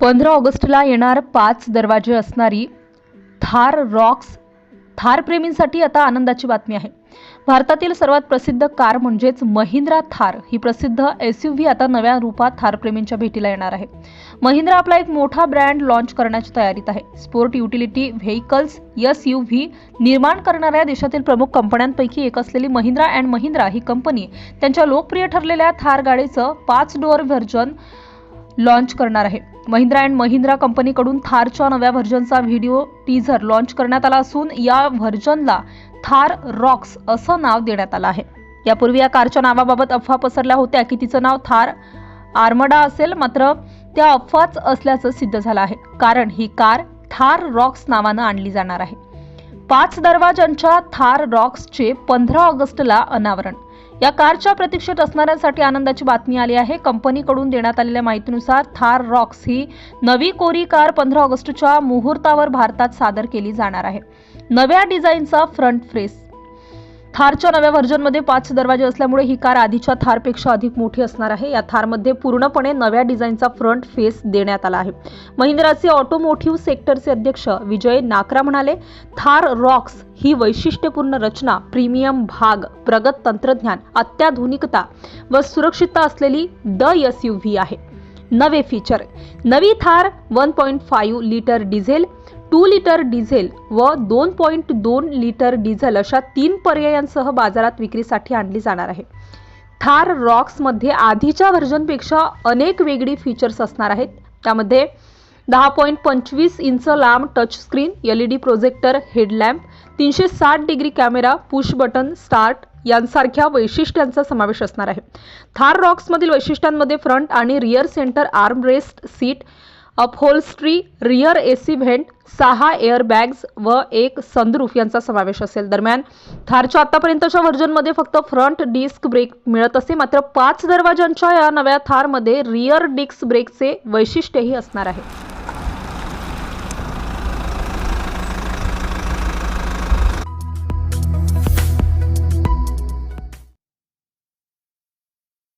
पंधरा ऑगस्टला येणार पाच दरवाजे असणारी थार रॉक्स थार प्रेमींसाठी आता आनंदाची बातमी आहे. भारतातील सर्वात प्रसिद्ध कार म्हणजेच महिंद्रा थार ही प्रसिद्ध एस यू व्ही आता नव्या रूपात थार प्रेमींच्या भेटीला येणार आहे. महिंद्रा आपला एक मोठा ब्रँड लॉन्च करण्याच्या तयारीत आहे. Sport utility vehicles S U V निर्माण करणाऱ्या देशातील प्रमुख कंपन्यांपैकी एक असलेली महिंद्रा अँड महिंद्रा ही कंपनी त्यांच्या लोकप्रिय ठरलेल्या थार गाडीचं पाच डोअर व्हर्जन लॉन्च करणार आहे. महिंद्रा अँड महिंद्रा कंपनीकडून थारच्या नव्या व्हर्जनचा व्हिडिओ टीझर लॉन्च करण्यात आला असून या व्हर्जनला थार रॉक्स असं नाव देण्यात आलं आहे. यापूर्वी या कारच्या नावाबाबत अफवा पसरल्या होत्या की तिचं नाव थार आर्मडा असेल मात्र त्या अफवाच असल्याचं सिद्ध झालं आहे. कारण ही कार थार रॉक्स नावानं आणली जाणार आहे. पाच दरवाजांच्या थार रॉक्सचे पंधरा ऑगस्टला अनावरण या कारच्या प्रतीक्षेत असणाऱ्यांसाठी आनंदाची बातमी आली आहे. कंपनीकडून देण्यात आलेल्या माहितीनुसार थार रॉक्स ही नवी कोरी कार पंधरा ऑगस्टच्या मुहूर्तावर भारतात सादर केली जाणार आहे. नव्या डिझाईनचा फ्रंट फ्रेस थारच्या नव्या व्हर्जनमध्ये पाच दरवाजे असल्यामुळे ही कार आधीच्या थारपेक्षा अधिक मोठी असणार आहे. या थारमध्ये पूर्णपणे नव्या डिझाईनचा फ्रंट फेस देण्यात आला आहे. महिंद्राचे ऑटोमोटिव्ह सेक्टरचे अध्यक्ष विजय नाकरा म्हणाले थार रॉक्स ही वैशिष्ट्यपूर्ण रचना प्रीमियम भाग प्रगत तंत्रज्ञान अत्याधुनिकता व सुरक्षितता असलेली द एस यू व्ही आहे. नवे फीचर नवी Thar one point five litre diesel two litre diesel व दोन पॉईंट दोन लिटर डिझेल अशा तीन पर्यायांसह बाजारात विक्रीसाठी आणली जाणार आहे. थार रॉक्समध्ये आधीच्या व्हर्जनपेक्षा अनेक वेगळी फीचर्स असणार आहेत. त्यामध्ये दहा पॉईंट पंचवीस इंच लांब touchscreen L E D projector headlamp तीनशे साठ degree camera push button start यांसारख्या वैशिष्ट्यांचा समावेश असणार आहे. थार रॉक्समधील वैशिष्ट्यांमध्ये फ्रंट आणि rear centre arm rest seat upholstery rear AC vent सहा एअर बॅग्स व एक सनरूफ यांचा समावेश असेल. दरम्यान थारच्या आतापर्यंतच्या व्हर्जनमध्ये फक्त फ्रंट डिस्क ब्रेक मिळत असे मात्र पाच दरवाजांच्या या नव्या थारमध्ये रिअर डिस्क ब्रेकचे वैशिष्ट्यही असणार आहे.